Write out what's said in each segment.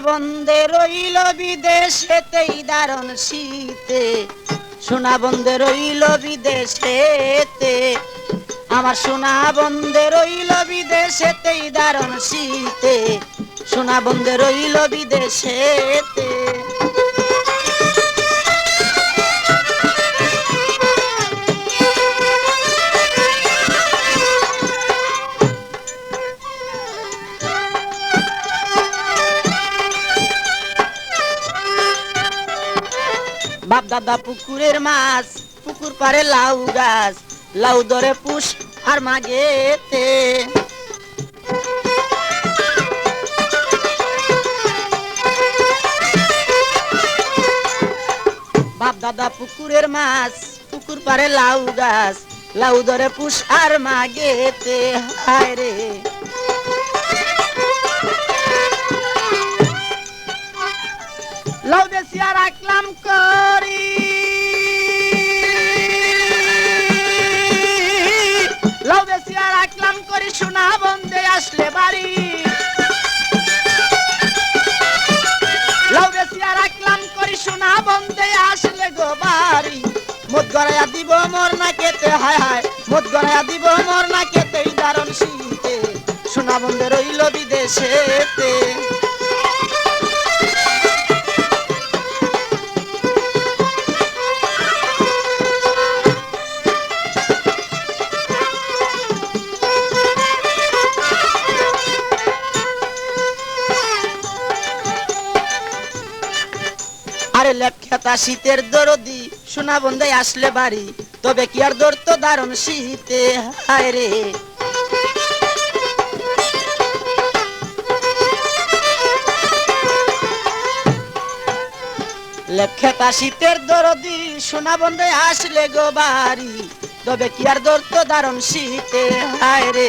বন্ধে রইল বিদেশেতেই দারণ শীতে। সোনা বন্ধে রইল বিদেশেতে। আমার সোনা বন্ধে রইল বিদেশেতেই দারণ শীতে। সোনা বন্ধে রইল বিদেশেতে। দাদা পুকুরের মাছ, পুকুর পারে লাউ গাছ, লাউ ধরে পুষ আর মাগেতে। বাপ দাদা পুকুরের মাছ, পুকুর পারে লাউ গাছ, লাউ ধরে পুষ আর মাগেতে। হায় রে। আসলে বাড়ি লাউ রাখলাম করি গো বাড়ি। মদ দিব মোর না কেতে হায় হায়। মদ দিব মোর না কেতে দারণ শীতে। সোনা বন্ধে রইল বিদেশেতে। আরে লেপখাতা শীতের দরদি। সোনা বন্ধে আসলে বাড়ি, তবে কি আর দর তো দারুণ শীতে? হায় রে। শীতের দরদি, সোনা বন্ধে আসলে গো বাড়ি, তবে কি আর দর তো দারুণ শীতে? হায় রে।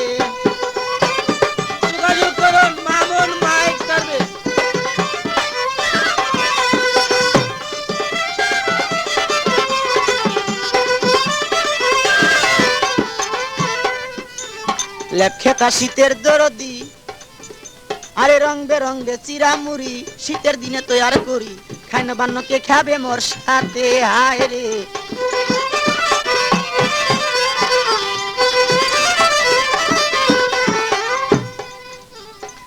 লেপখেতা শীতের দরদি। আরে রং বেরঙ্গে চিরামুড়ি, শীতের দিনে তৈয়ার করি। খাইন বান্নকে খাবে মোর সাথে, হায় রে।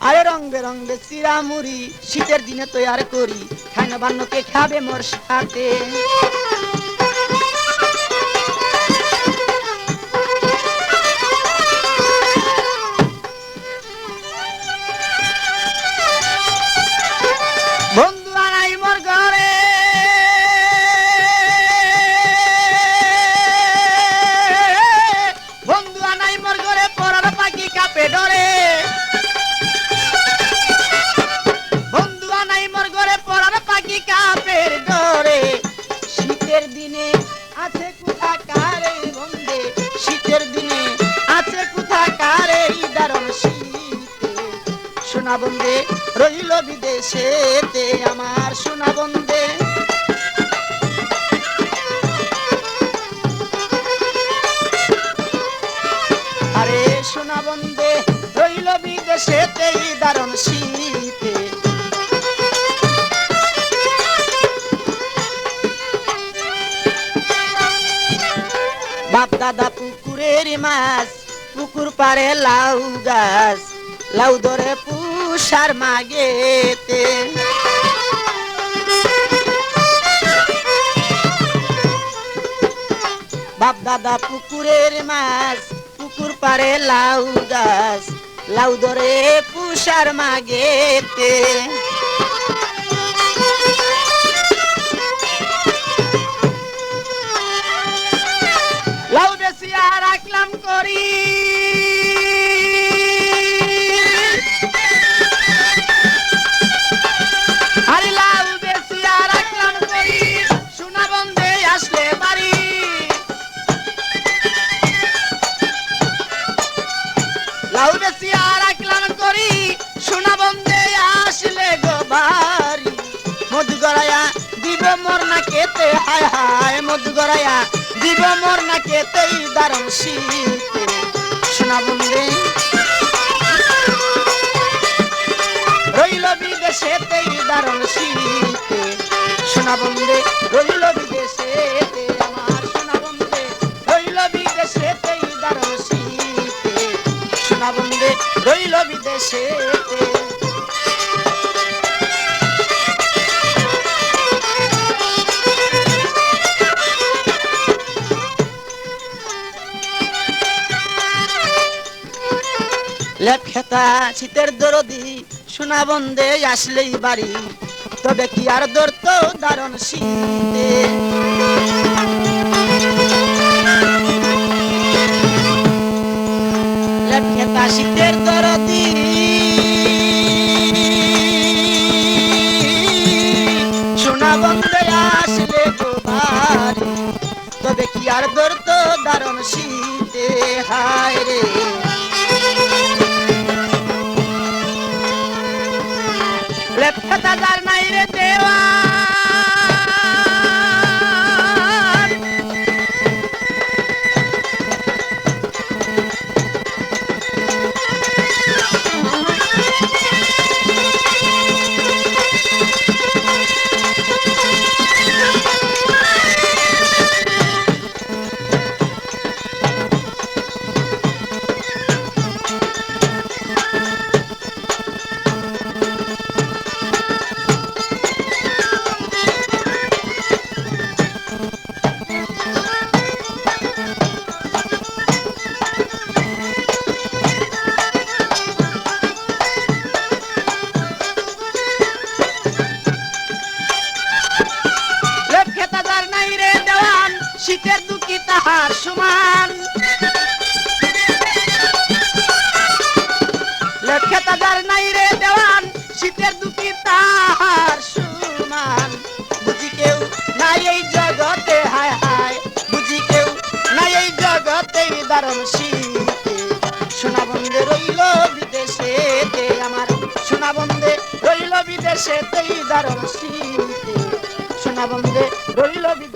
আরে রং বেরঙ্গে চিরামুড়ি, শীতের দিনে তৈয়ার করি। খাইন বান্নকে খাবে মোর সাথে। আছে কোথা আমার সোনা বন্ধে আরে সোনা বন্ধে রইল বিদেশেতে দারণ শীতে বাপ দাদা পুকুরের মাছ, পুকুর পারে লাউ গাছ, লাউ ধরে পুষার মাগেতে। বাপ দাদা পুকুরের মাছ, পুকুর পারে লাউ গাছ, লাউ ধরে পুষার মাগেতে। বেশিয়া রাখলাম করি। আরে লাউ বেশিয়া রাখলাম করি সোনা বন্ধে আসলে বাড়ি। লাউ বেশিয়া রাখলাম করি সোনা বন্ধে আসলে গো বাড়ি। মধু গড়াইয়া দিব মোর না কেতে হায় হায় মধু গড়াইয়া দিব মোর না কেতেই দারুণ শীতে সোনা বন্ধে রইল বিদেশেতেই দারুণ শীতে সোনা বন্ধে রইল বিদেশেতে আমার। সোনা বন্ধে রইল বিদেশেতেই দারুণ শীতে সোনা বন্ধে রইল বিদেশেতে লেপ খেতা শীতের দরদি, সোনা বন্ধে আসলেই বাড়ি। তবে কি আর দরত দারণ শীতে? লেপ খেতা শীতের দরদি। সোনা বন্ধে আসলে বাড়ি। তবে কি আর দরত দারণ শীতে? হায় রে। শীতের দুঃখী তাহার সমান। লেপটা যার নাই রে দেওয়ান শীতের দুঃখী তাহার সমান। বুঝি কেউ নাই এই জগতে, হায় হায়। বুঝি কেউ নাই এই জগতে, দারুণ শীতে। সোনা বন্ধে রইল বিদেশেতে আমার। সোনা বন্ধে রইল বিদেশেতেই দারুণ শীতে। সোনা বন্ধে রইল বিদেশে